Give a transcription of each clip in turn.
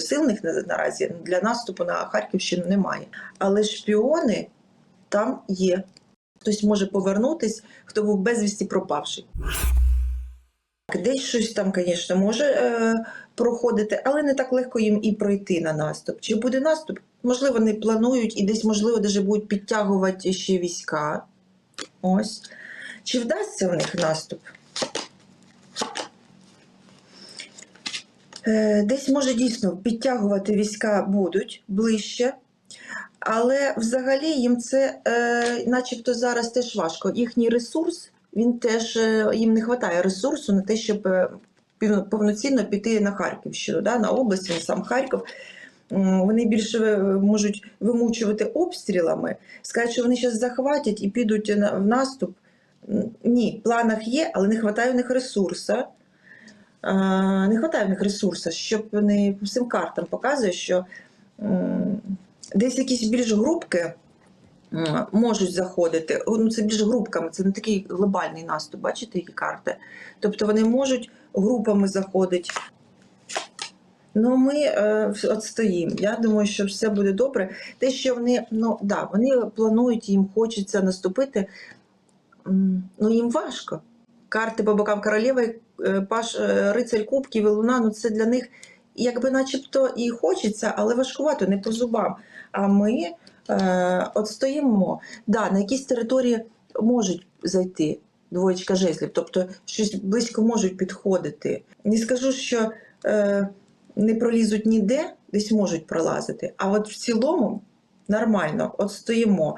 Сильних на- наразі для наступу на Харківщину немає. Але шпіони там є. Хтось може повернутись, хто був безвісті пропавший. Десь щось там, звісно, може е, проходити, але не так легко їм і пройти на наступ. Чи буде наступ? Можливо, вони планують і десь, можливо, даже будуть підтягувати ще війська. Ось. Чи вдасться в них наступ? Десь, може, дійсно підтягувати війська будуть ближче, але взагалі їм це, е, начебто, зараз теж важко. Їхній ресурс, він теж е, їм не вистачає ресурсу на те, щоб е, повноцінно піти на Харківщину, да, на область, на сам Харків. Вони більше е, можуть вимучувати обстрілами, сказати, що вони зараз захватять і підуть в наступ. Ні, планах є, але не вистачає в них ресурсу. Е, Не вистачає в них ресурсу, щоб вони по всім картам показує, що десь якісь більш групки можуть заходити. Ну, це більш групками, це не такий глобальний наступ, бачите, які карти. Тобто вони можуть групами заходити. Ну, ми е, от стоїмо. Я думаю, що все буде добре. Те, що вони, ну да, вони планують, їм хочеться наступити. Ну, їм важко. Карти по бокам королеви, паш, е, рицарь кубків і луна, ну це для них якби начебто і хочеться, але важкувато, не по зубам. А ми е, от стоїмо. Да, на якісь території можуть зайти двоєчка жезлів, тобто щось близько можуть підходити. Не скажу, що е, не пролізуть ніде, десь можуть пролазити. А от в цілому нормально, от стоїмо.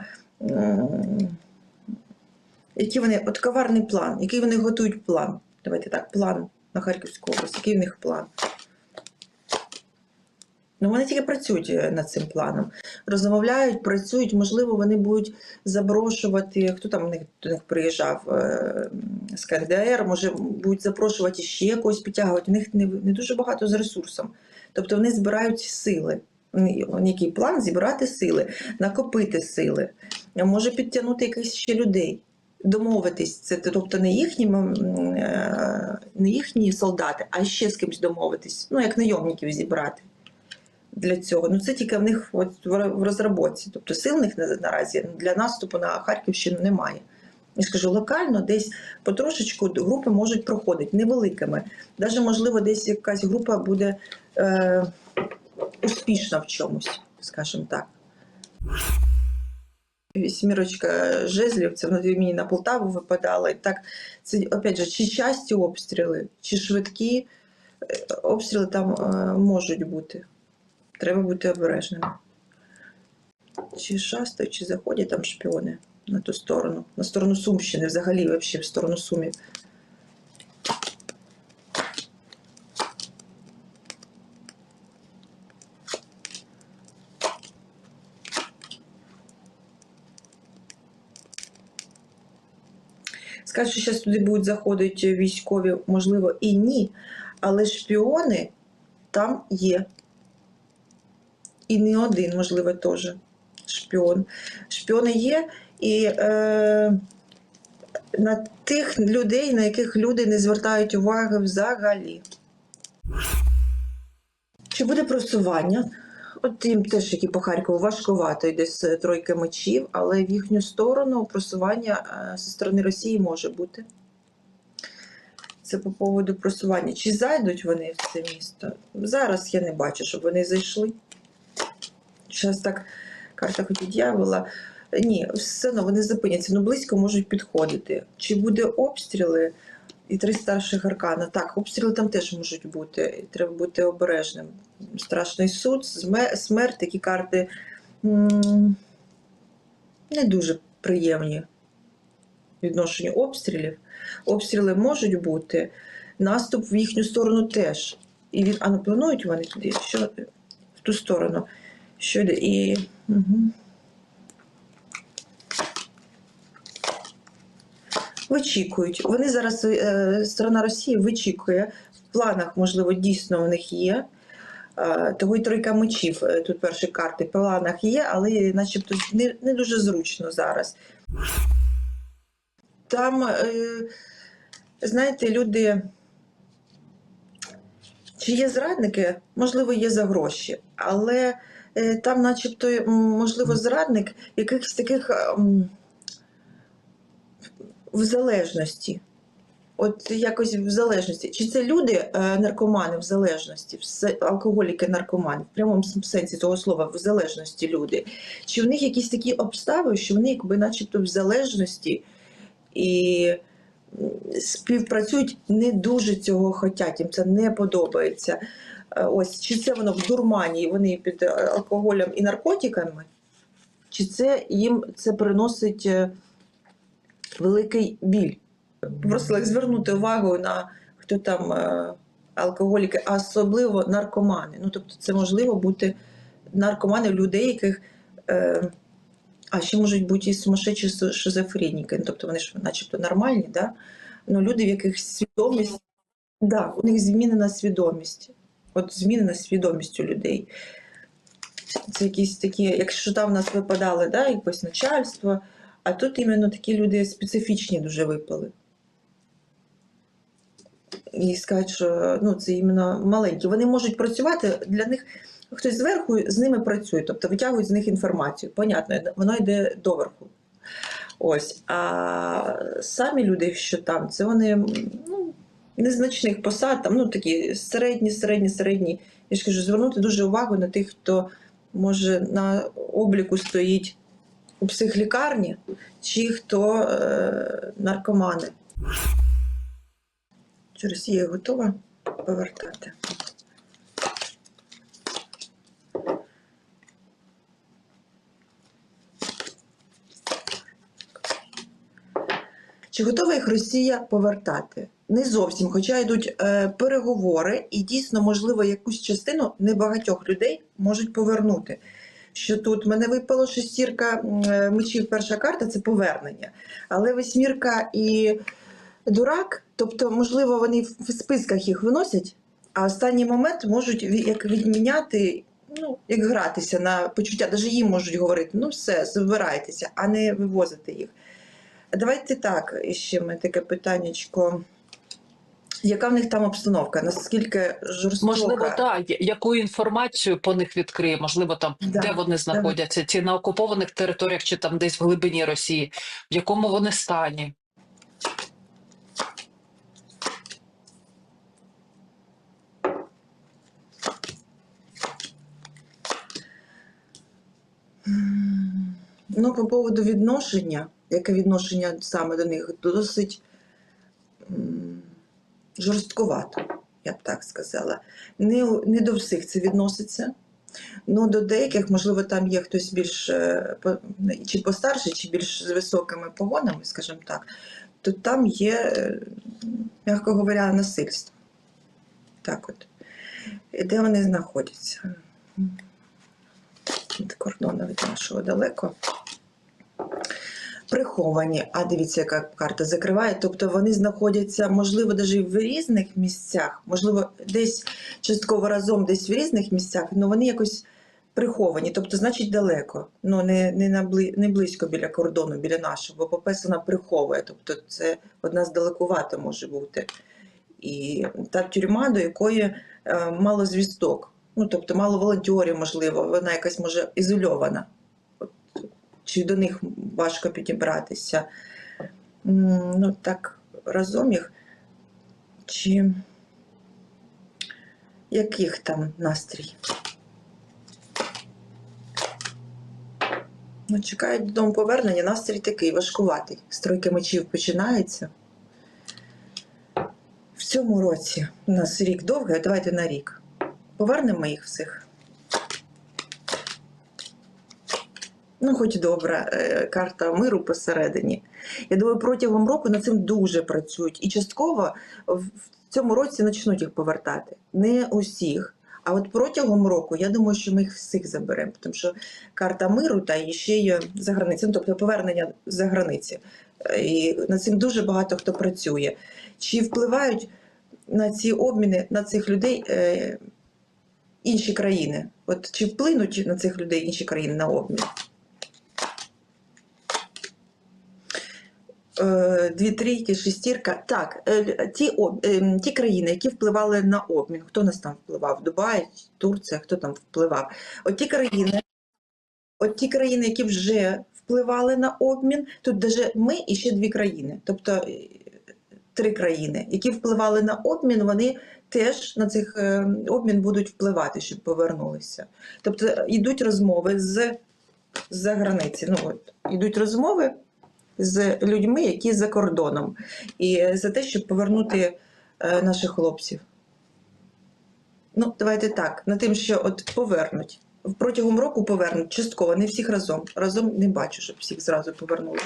Які вони, от коварний план, який вони готують план. Давайте так, план на Харківську область, який в них план. Ну, вони тільки працюють е, над цим планом. Розмовляють, працюють, можливо, вони будуть запрошувати, хто там у них до них приїжджав е, з КНДР, може, будуть запрошувати ще когось підтягувати. У них не, не дуже багато з ресурсом. Тобто вони збирають сили. Який план зібрати сили, накопити сили, може підтягнути якихось ще людей, домовитись. Це тобто не їхні, е, не їхні солдати, а ще з кимось домовитись, ну як найомників зібрати для цього. Ну це тільки в них от в розробці. Тобто сильних на- наразі для наступу на Харківщину немає. Я ж кажу, локально десь потрошечку групи можуть проходити невеликими. Навіть, можливо, десь якась група буде е, успішна в чомусь, скажімо так. Сімірочка жезлів, це мені на Полтаву випадала. І так, це опять же, чи часті обстріли, чи швидкі е, обстріли там можуть бути. Треба бути обережними. Чи шастають, чи заходять там шпіони на ту сторону, на сторону Сумщини, взагалі, взагалі, в сторону Сумів. Скажуть, що зараз туди будуть заходити військові, можливо, і ні, але шпіони там є. І не один, можливо, теж шпіон. Шпіони є, і е, на тих людей, на яких люди не звертають уваги взагалі. Чи буде просування? От їм теж, які по Харкову, важкувато йде з тройки мечів, але в їхню сторону просування е, зі сторони Росії може бути. Це по поводу просування. Чи зайдуть вони в це місто? Зараз я не бачу, щоб вони зайшли. Зараз так, карта хоч і дьявола. Ні, все одно вони зупиняться, ну близько можуть підходити. Чи буде обстріли і три старших аркана? Так, обстріли там теж можуть бути. Треба бути обережним. Страшний суд, смерть, такі карти не дуже приємні відношенню обстрілів. Обстріли можуть бути, наступ в їхню сторону теж. І від... А ну планують вони туди, що в ту сторону. Що йде? І... Угу. Вичікують. Вони зараз, е, сторона Росії вичікує. В планах, можливо, дійсно в них є. Того й тройка мечів е, тут перші карти в планах є, але начебто не, не дуже зручно зараз. Там, е, знаєте, люди Чи є зрадники? Можливо, є за гроші, але там, начебто, можливо, зрадник якихось таких м, в залежності. От якось в залежності. Чи це люди, е, наркомани в залежності, алкоголіки, наркомани, в прямому сенсі цього слова, в залежності люди? Чи в них якісь такі обставини, що вони якби начебто в залежності і співпрацюють, не дуже цього хотять, їм це не подобається. Е, Ось, чи це воно в дурмані, вони під е, алкоголем і наркотиками, чи це їм це приносить великий біль? Просто як звернути увагу на хто там е, алкоголіки, а особливо наркомани. Ну, тобто, це можливо бути наркомани людей, яких. Е, а ще можуть бути і сумасшедші шизофреніки, ну, тобто вони ж начебто нормальні, да? ну, люди, в яких свідомість, да, у них змінена свідомість. От змінена свідомість у людей. Це якісь такі, якщо там в нас випадали да, якось начальство, а тут іменно такі люди специфічні дуже випали. І сказати, що ну, це іменно маленькі. Вони можуть працювати, для них хтось зверху з ними працює, тобто витягують з них інформацію. Понятно, воно йде доверху. Ось. А самі люди, що там, це вони ну, незначних посад, там, ну, такі середні, середні, середні. Я ж кажу, звернути дуже увагу на тих, хто може на обліку стоїть у психлікарні, чи хто е, наркомани. Чи Росія готова повертати? Чи готова їх Росія повертати? Не зовсім, хоча йдуть е, переговори, і дійсно, можливо, якусь частину небагатьох людей можуть повернути. Що тут мене випало шестірка е, мечів, перша карта це повернення. Але восьмірка і дурак, тобто, можливо, вони в списках їх виносять, а останній момент можуть як відміняти, ну, як гратися на почуття. Навіть їм можуть говорити, ну все, збирайтеся, а не вивозити їх. Давайте так, ще ми таке питаннячко. Яка в них там обстановка? Наскільки жорстока? Можливо, так. Яку інформацію по них відкриє? Можливо, там Да, де вони знаходяться, чи на окупованих територіях, чи там десь в глибині Росії, в якому вони стані? Ну, по поводу відношення, яке відношення саме до них, досить жорстковато, я б так сказала. Не, не до всіх це відноситься. Ну, до деяких, можливо, там є хтось більш е, чи постарший, чи більш з високими погонами, скажімо так, то там є, е, м'яко говоря, насильство. Так от. І де вони знаходяться? Від кордону від нашого далеко. Приховані, а дивіться, яка карта закриває. Тобто вони знаходяться, можливо, навіть в різних місцях, можливо, десь частково разом, десь в різних місцях, але вони якось приховані, тобто, значить, далеко. Ну, не, не, на не близько біля кордону, біля нашого, бо попес вона приховує. Тобто, це одна з здалекувата може бути. І та тюрма, до якої е, мало звісток. Ну, тобто мало волонтерів, можливо, вона якась може ізольована. Чи до них важко підібратися. Ну, так, разом їх. Чи яких там настрій? Ну, чекають додому повернення, настрій такий важкуватий. Стройка мечів починається. В цьому році у нас рік довгий, давайте на рік. Повернемо їх всіх. Ну, хоч добра е, карта миру посередині. Я думаю, протягом року над цим дуже працюють. І частково в цьому році почнуть їх повертати. Не усіх. А от протягом року я думаю, що ми їх всіх заберемо, тому що карта миру та ще є за границею, ну, тобто повернення за границі. Е, І над цим дуже багато хто працює. Чи впливають на ці обміни на цих людей е, інші країни? От чи вплинуть на цих людей інші країни на обмін? Дві трійки, шестірка. Так, е, ті, об- е, ті країни, які впливали на обмін, хто нас там впливав? Дубай, Турція, хто там впливав? От ті країни, от ті країни, які вже впливали на обмін, тут даже ми і ще дві країни, тобто е, три країни, які впливали на обмін, вони теж на цих е, обмін будуть впливати, щоб повернулися. Тобто е, йдуть розмови з за границі. Ну от йдуть розмови з людьми, які за кордоном, і за те, щоб повернути е, наших хлопців. Ну, давайте так, на тим, що от повернуть. Протягом року повернуть частково, не всіх разом. Разом не бачу, щоб всіх зразу повернули.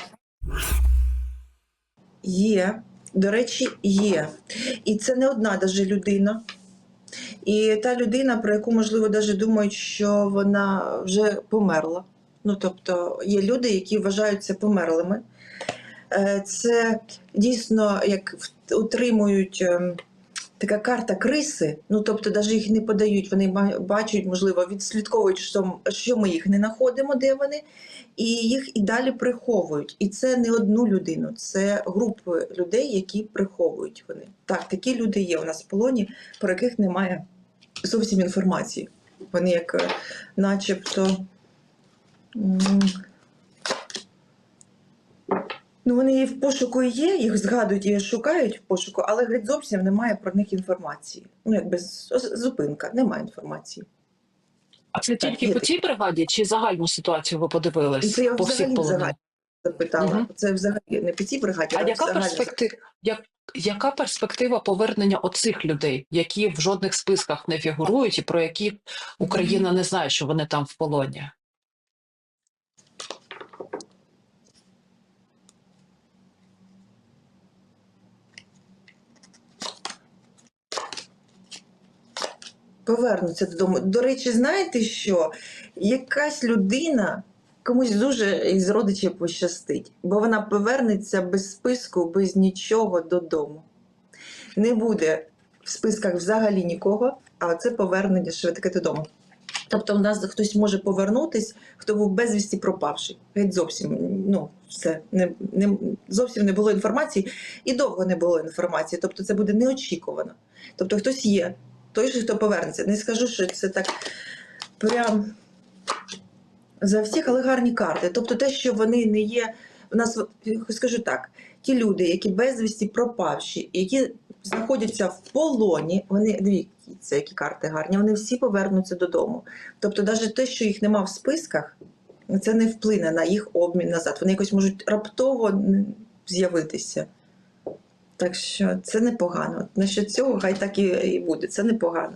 Є, до речі, є. І це не одна даже людина. І та людина, про яку, можливо, даже думають, що вона вже померла. Ну, тобто, є люди, які вважаються померлими. Е, Це дійсно як утримують ем, така карта криси. Ну, тобто, навіть їх не подають, вони бачать, можливо, відслідковують, що, що ми їх не знаходимо, де вони, і їх і далі приховують. І це не одну людину, це групи людей, які приховують вони. Так, такі люди є у нас в полоні, про яких немає зовсім інформації. Вони як е, начебто. Ну, вони і в пошуку є, їх згадують і шукають в пошуку, але геть зовсім немає про них інформації. Ну, якби зупинка, немає інформації. А це Так, тільки по цій бригаді чи загальну ситуацію ви подивились Це я по всіх полонених? запитала. Мгм. Це взагалі не по цій бригаді, А а яка перспектива, як, яка перспектива повернення оцих людей, які в жодних списках не фігурують і про які Україна не знає, що вони там в полоні? Повернуться додому. До речі, знаєте що? Якась людина комусь дуже із родичів пощастить, бо вона повернеться без списку, без нічого додому. Не буде в списках взагалі нікого, а це повернення швидке додому. Тобто, в нас хтось може повернутись, хто був безвісті пропавший. Геть зовсім ну, все не, не зовсім не було інформації, і довго не було інформації. Тобто, це буде неочікувано. Тобто, хтось є, той хто повернеться. Не скажу, що це так прям за всіх, але гарні карти. Тобто, те, що вони не є. У нас скажу так: ті люди, які безвісті пропавші, які знаходяться в полоні, вони дивіться, які карти гарні, вони всі повернуться додому. Тобто, навіть те, що їх нема в списках, це не вплине на їх обмін назад. Вони якось можуть раптово з'явитися. Так що це непогано. Насчет цього хай так і буде. Це непогано.